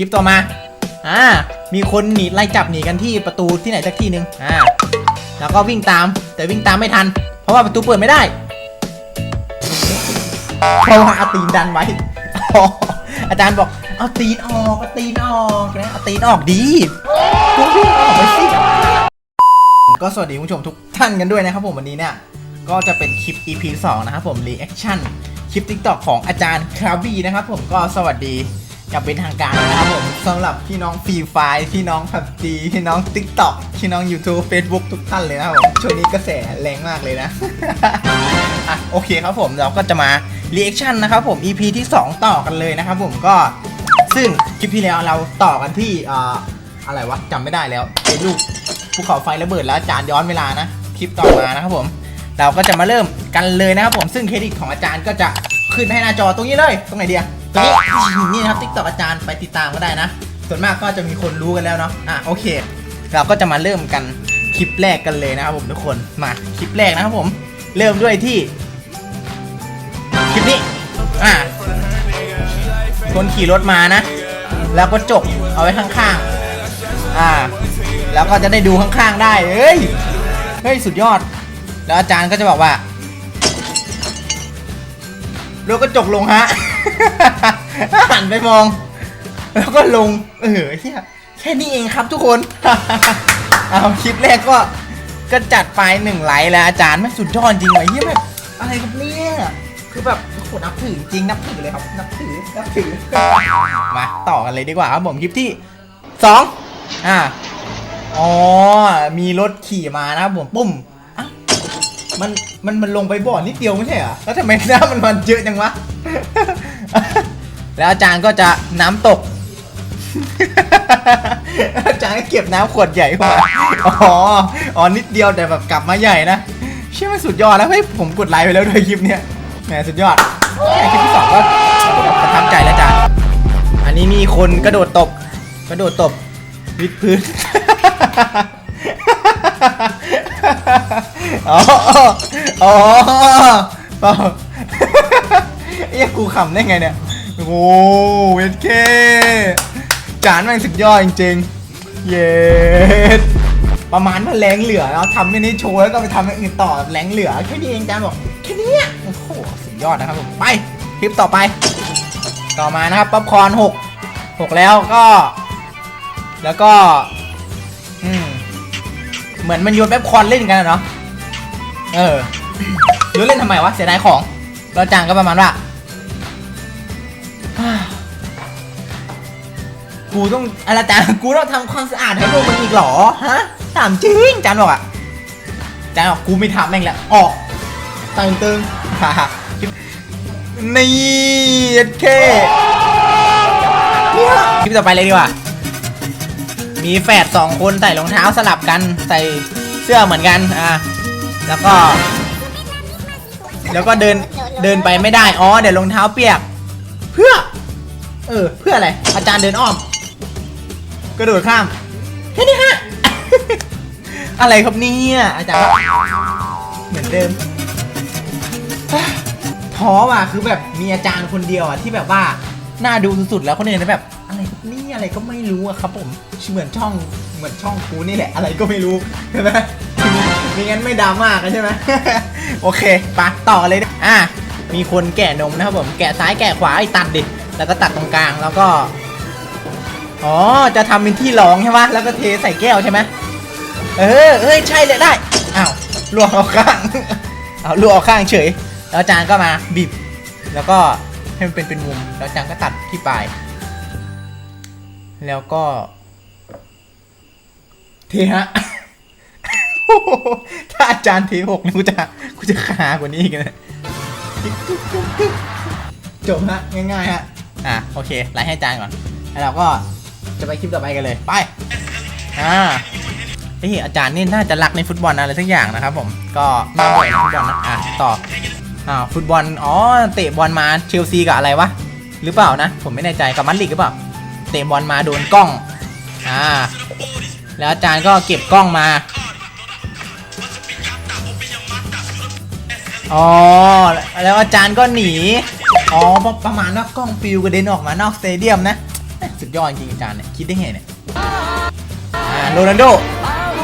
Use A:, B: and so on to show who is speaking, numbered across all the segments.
A: คลิปต่อมา อ่า มีคนหนีไล่จับหนีกันที่ประตูที่ไหนสักที่หนึ่งอ่า แล้วก็วิ่งตาม แต่วิ่งตามไม่ทัน เพราะว่าประตูเปิดไม่ได้ เพราะว่าเอาตีนดันไว้อ๋ออาจารย์บอก เอาตีนออก เอาตีนออกนะ เอาตีนออกดีกูวิ่งออกไปสิก็สวัสดีคุณผู้ชมทุกท่านกันด้วยนะครับผมวันนี้เนี่ย ก็จะเป็นคลิป EP 2 นะครับผม reaction คลิป TikTok ของอาจารย์คราบีนะครับผม ก็สวัสดี อย่างเป็นทางการนะครับผมสำหรับพี่น้องฟรีไฟพี่น้องพับจีพี่น้อง TikTok พี่น้อง YouTube Facebook ทุกท่านเลยนะครับผมช่วงนี้กระแสแรงมากเลยนะ อะโอเคครับผมเราก็จะมา reaction นนะครับผม EP ที่ 2 ต่อกันเลยนะครับผมก็ซึ่งคลิปที่แล้วเราต่อกันที่อ่าอะไรวะจำไม่ได้แล้วไอ้ลูกภูเขาไฟระเบิดแล้วอาจารย์ย้อนเวลานะคลิปต่อมานะครับผม เราก็จะมาเริ่มกันเลยนะครับผมซึ่งเครดิตของอาจารย์ก็จะขึ้นให้หน้าจอตรงนี้เลยตรงไหนเดีย ตรงนี้นี่นะครับติ๊กต็อกอาจารย์ไปติดตามก็ได้นะ ส่วนมากก็จะมีคนรู้กันแล้วเนาะอะโอเค เราก็จะมาเริ่มกันคลิปแรกกันเลยนะครับผมทุกคนมาคลิปแรกนะครับผม เริ่มด้วยที่คลิปนี้อะคนขี่รถมานะ แล้วก็จกเอาไว้ข้างๆอ่า แล้วก็จะได้ดูข้างๆได้เฮ้ยเฮ้ยสุดยอด แล้วอาจารย์ก็จะบอกว่าเราก็จกลงฮะ หันไปมอง แล้วก็ลง เออเฮียแค่นี้เองครับทุกคน เอาคลิปแรกก็ก็จัดไปหนึ่งไลค์แล้วอาจารย์ไม่สุดยอดจริงวะเฮียแบบอะไรครับเนี่ยคือแบบโหนับถือจริงนับถือเลยครับนับถือนับถือมาต่อกันเลยดีกว่าครับผมคลิปที่สองอ่าอ๋อ มีรถขี่มานะครับผมปุ้มมันมันมันลงไปบ่อนิดเดียวไม่ใช่เหรอแล้วทำไมน้ำมันมันเยอะจังวะ แล้วอาจารย์ก็จะน้ำตก อาจารย์ก็เก็บน้ำขวดใหญ่เข้ามาอ๋ออ๋อนิดเดียวแต่แบบกลับมาใหญ่นะเชื่อมันสุดยอดแล้วเฮ้ยผมกดไลค์ไปแล้วด้วยคลิปเนี้ยแหมสุดยอดค่คลิปที่สองก็ประทับใจแล้วอาจารย์อันนี้มีคนกระโดดตบกระโดดตบวิดพื้นอ๋ออ๋อเปล่าเอ้ยกูขำได้ไงเนี่ย โอ้เวทเคจานแม่งสุดยอดจริงๆ เย็ดประมาณว่าแรงเหลือแล้วทำไม่นี้โชว์แล้วก็ไปทำอย่างอื่นต่อแรงเหลือแค่นี้เองจานบอกแค่นี้อะโอ้โหสุดยอดนะครับผมไปคลิปต่อไป ต่อมานะครับป๊อปคอร์นหกหกแล้วก็ แล้วก็อืมเหมือนมันโยนแป๊บคอนเล่นกันอะเนาะเออโยนเล่นทำไมวะเสียดายของแล้วอาจารย์ก็ประมาณว่า กูต้องอะไรอาจารย์กูต้องทำความสะอาดให้พวกมึงอีกเหรอฮะถามจริงอาจารย์บอกอะอาจารย์บอกกูไม่ทำแม่งแล้วออกตึงตึงฮ่าฮ่านี่เอเคเนี่ยคลิปต่อไปเลยดีกว่า มีแฝดสองคนใส่รองเท้าสลับกันใส่เสื้อเหมือนกันอะแล้วก็ แล้วก็เดินเดินไปไม่ได้อ๋อเดี๋ยวรองเท้าเปียก เพื่อ เออ เพื่ออะไร อาจารย์เดินอ้อม กระโดดข้ามแค่นี้ฮะ อะไรครับเนี่ยอาจารย์เหมือนเดิมท้อว่ะคือแบบมีอาจารย์คนเดียวอะที่แบบว่าน่าดูสุดๆแล้วคนอื่นนะแบบ อะไรครับนี่อะไรก็ไม่รู้อะครับผมเหมือนช่องเหมือนช่องกูนี่แหละ อะไรก็ไม่รู้ใช่ไหมไม่งั้นไม่ดราม่ากันใช่ไหมโอเคไปต่อเลยนะอะมีคนแกะนมนะครับผมแกะซ้ายแกะขวาไอ้ตัดดิแล้วก็ตัดตรงกลางแล้วก็ อ๋อ จะทำเป็นที่รองใช่ไหมแล้วก็เทใส่แก้วใช่ไหมเออ เอ้ย ใช่เลยได้ อ้าวลวกเอาข้าง เอาลวกเอาข้างเฉย แล้วอาจารย์ก็มาบีบ แล้วก็ให้มันเป็นเป็นมุม แล้วอาจารย์ก็ตัดที่ปลาย แล้วก็ เทฮะ ถ้าอาจารย์เทหกนี่กูจะ กูจะขากว่านี้อีกนะจบฮะ ง่ายๆฮะ อะ โอเค ไลค์ให้อาจารย์ก่อน แล้วเราก็ จะไปคลิปต่อไปกันเลย ไป อ่าเฮ้ยอาจารย์นี่น่าจะรักในฟุตบอลอะไรสักอย่างนะครับผม ก็มาบ่อยฟุตบอลนะ อะต่อ อ่าฟุตบอล อ๋อ เตะบอลมาเชลซีกับอะไรวะ หรือเปล่านะ ผมไม่แน่ใจกับมันลิกหรือเปล่า เตะบอลมาโดนกล้อง อ่า แล้วอาจารย์ก็เก็บกล้องมา อ๋อ แล้วอาจารย์ก็หนี อ๋อ ประมาณว่ากล้องฟิวกระเด็นออกมานอกสเตเดียมนะ สุดยอดจริงอาจารย์เนี่ยคิดได้ไงเนี่ยอ่าโรนัลโด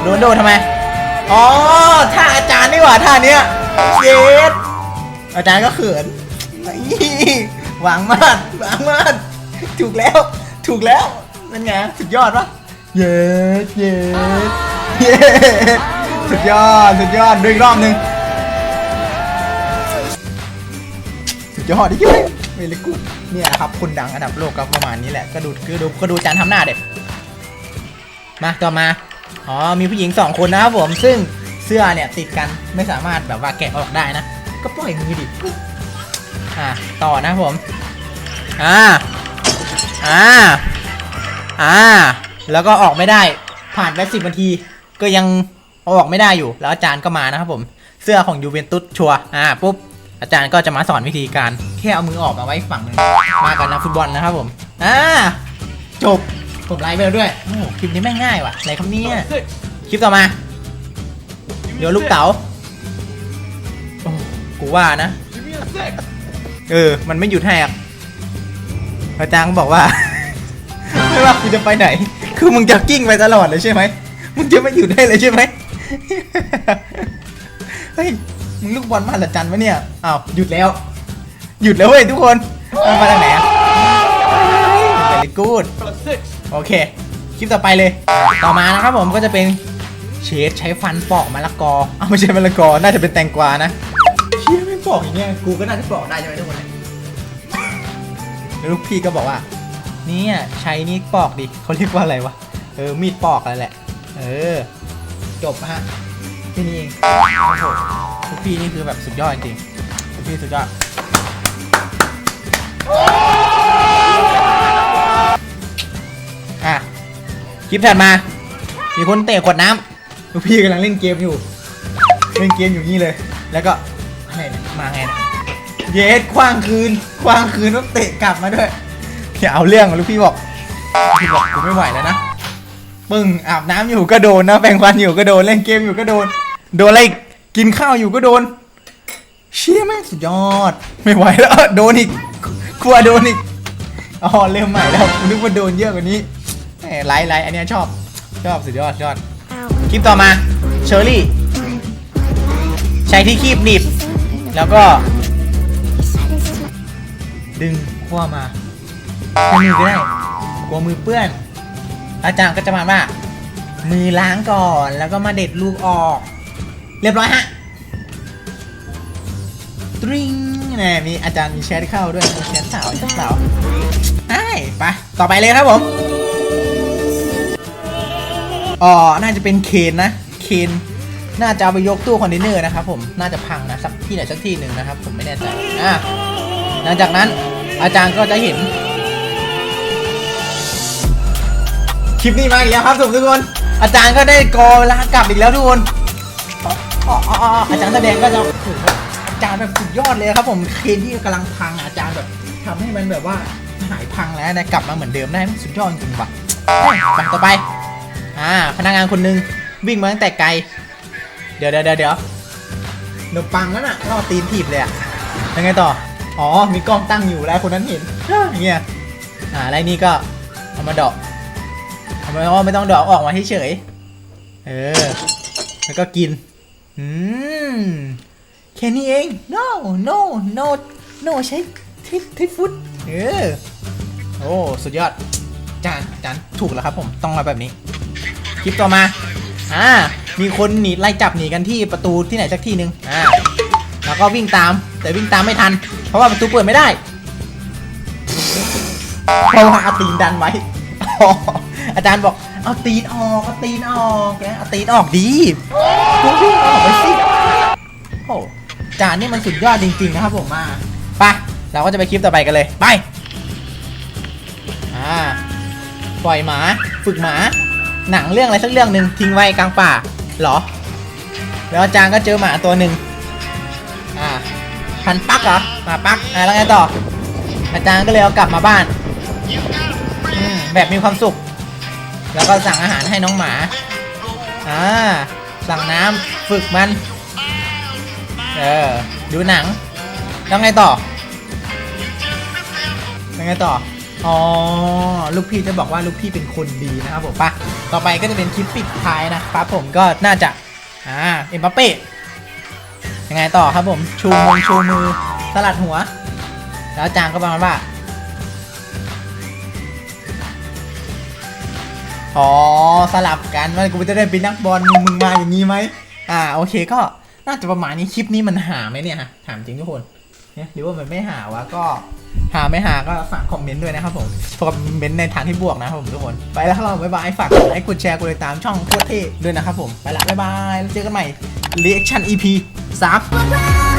A: โรนัลโดทำไมอ๋อท่าอาจารย์นี่หว่าท่าเนี้ยเย็ดอาจารย์ก็เขินนี่หวังมากหวังมากถูกแล้ว ถูกแล้วนั่นไงสุดยอดปะเย็ดเย็ดเย็ดสุดยอดสุดยอดดูอีกรอบหนึ่งสุดยอดดิเว้ย เวลิกูเนี่ยครับคนดังอันดับโลกก็ประมาณนี้แหละก็ดูก็ดูก็ดูจานทำหน้าเด็ดมาต่อมาอ๋อมีผู้หญิงสองคนนะครับผมซึ่งเสื้อเนี่ยติดกันไม่สามารถแบบว่าแกะออกได้นะ ก็ปล่อยมือดิอ่าต่อนะผมอ่าอ่าอ่าแล้วก็ออกไม่ได้ผ่านไปสิบนาทีก็ยังออกไม่ได้อยู่ แล้วอาจารย์ก็มานะครับผม เสื้อของยูเวนตุสชัวอ่าปุ๊บ อาจารย์ก็จะมาสอนวิธีการแค่เอามือออกมาไว้ฝั่งหนึ่งมากับนักฟุตบอลนะครับผมอ่าจบผมไลฟ์ไปแล้วด้วยโอ้โหคลิปนี้แม่งง่ายว่ะอะไรครับเนี่ยคลิปต่อมา เดี๋ยวลูกเต๋าโอ้กูว่านะ เออ มันไม่หยุดให้อะอาจารย์ก็บอกว่า ไม่ว่ากูจะไปไหน คือมึงจะกิ้งไปตลอดเลยใช่ไหมมึงจะไม่หยุดได้เลยใช่ไหมเฮ้ย มึงลูกบอลมหัศจรรย์ปะเนี่ยอ้าวหยุดแล้ว หยุดแล้วเว้ยทุกคนมันมาจากไหนอะเวลิกูดโอเค คลิปต่อไปเลย ต่อมานะครับผมก็จะเป็นเชดใช้ฟันปอกมะละกออ้าวไม่ใช่มะละกอ น่าจะเป็นแตงกวานะเชี่ยไม่ปอกอย่างเงี้ย กูก็น่าจะปอกได้ใช่ไหมทุกคนเนี่ยแล้วลูกพี่ก็บอกว่า เนี่ยใช้นี่ปอกดิเขาเรียกว่าอะไรวะ เออ มีดปอกอะไรแหละ เออ จบฮะแค่นี้เองโอ้โห ลูกพี่นี่คือแบบสุดยอดจริงๆลูกพี่สุดยอดอะคลิปถัดมา มีคนเตะขวดน้ำลูกพี่กำลังเล่นเกมอยู่ เล่นเกมอยู่นี่เลย แล้วก็อะไรเนี่ยมาไงเนี่ยเยสคว้างคืนคว้างคืนแล้วเตะกลับมาด้วยอย่าเอาเรื่องลูกพี่บอกลูกพี่บอกกูไม่ไหวแล้วนะปึ้งอาบน้ำอยู่ก็โดนนะแปรงฟันอยู่ก็โดนเล่นเกมอยู่ก็โดน โดนอะไรอีก กินข้าวอยู่ก็โดน เชี่ยแม่งสุดยอด ไม่ไหวแล้วโดนอีกกลัวโดนอีกอ๋อเริ่มใหม่แล้วนึกว่าโดนเยอะกว่านี้ไลท์ไลท์อันเนี้ยชอบชอบสุดยอดยอดคลิปต่อมาเชอร์รี่ใช้ที่คีบหนีบแล้วก็ ดึงขั้วมาใช้มือก็ได้กลัวมือเปื้อน อาจารย์ก็จะมาว่า มือล้างก่อนแล้วก็มาเด็ดลูกออก เรียบร้อยฮะตริงนี่มีอาจารย์มีแชทเข้าด้วยแชทสาวแชทสาวไอ้ไปต่อไปเลยครับผมอ๋อน่าจะเป็นเคนนะเคนน่าจะเอาไปยกตู้คอนเทนเนอร์นะครับผมน่าจะพังนะสักที่ไหนสักที่หนึ่งนะครับ ผมไม่แน่ใจอะหลังจากนั้นอาจารย์ก็จะเห็น คลิปนี้มาอีกแล้วครับทุกคน อาจารย์ก็ได้กอลากลับอีกแล้วทุกคน อ๋ออ๋ออ๋ออาจารย์แสดงก็จะโอ้โหอาจารย์แบบสุดยอดเลยครับผมเคนที่กำลังพังอาจารย์แบบทำให้มันแบบว่าหายพังแล้วได้กลับมาเหมือนเดิมได้สุดยอดจริงๆว่ะไปต่อไป อ่า พนักงานคนหนึ่งวิ่งมาตั้งแต่ไกล เดี๋ยวเดี๋ยวเดี๋ยวเดี๋ยวเดี๋ยปังแล้วน่ะล่อตีนถีบเลยอะยังไงต่อ อ๋อ มีกล้องตั้งอยู่แล้วคนนั้นเห็นอย่างเงี้ย อ่า อะไรนี่ก็เอามาดาะทำไมว่าไม่ต้องดอกออกมาเฉย เออ แล้วก็กิน อืม แค่นี้เอง no no no no ใช้ทิปทิปฟุตเออโอ้ สุดยอด จานจานถูกแล้วครับผม ต้องมาแบบนี้ คลิปต่อมา อ่า มีคนหนีไล่จับหนีกันที่ประตูที่ไหนสักที่หนึ่งอ่า แล้วก็วิ่งตาม แต่วิ่งตามไม่ทัน เพราะว่าประตูเปิดไม่ได้ เพราะว่าเอาตีนดันไว้ อาจารย์บอก เอาตีนออกเอาตีนออกนะเอาตีนออกดีกูวิ่งออกไปสิโอ้จารย์นี่มันสุดยอดจริงๆนะครับผมมาไปเราก็จะไปคลิปต่อไปกันเลยไปอ่าปล่อยหมาฝึกหมา หนังเรื่องอะไรสักเรื่องหนึ่งทิ้งไว้กลางป่าเหรอ แล้วจารย์ก็เจอหมาตัวหนึ่งอ่าพันปักเหรอหมาปักอ่าแล้วไงต่ออาจารย์ก็เลยเอากลับมาบ้านอืมแบบมีความสุข แล้วก็สั่งอาหารให้น้องหมาอ่าสั่งน้ำฝึกมัน เออ ดูหนัง แล้วไงต่อแล้วไงต่อ อ๋อ ลูกพี่จะบอกว่าลูกพี่เป็นคนดีนะครับผมปะต่อไปก็จะเป็นคลิปปิดท้ายนะครับผมก็น่าจะ อ่า เอ็มบัปเป้ยังไงต่อครับผม ชูมือชูมือ สลัดหัว แล้วจางก็ประมาณว่า อ๋อสลับกันว่ากูจะได้เป็นนักบอลมึงมึงมาอย่างนี้ไหมอ่าโอเคก็น่าจะประมาณนี้คลิปนี้มันหาไหมเนี่ยฮะถามจริงทุกคนเนี่ยหรือว่ามันไม่หาวะก็หาไม่หาก็ฝากคอมเมนต์ด้วยนะครับผมคอมเมนต์ในทางที่บวกนะครับผมทุกคน ไปแล้วครับบ๊ายบาย ฝากกดไลค์กดแชร์กดติดตามช่องโคตรเท่ด้วยนะครับผม ไปละบ๊ายบายแล้วเจอกันใหม่ reaction EP 3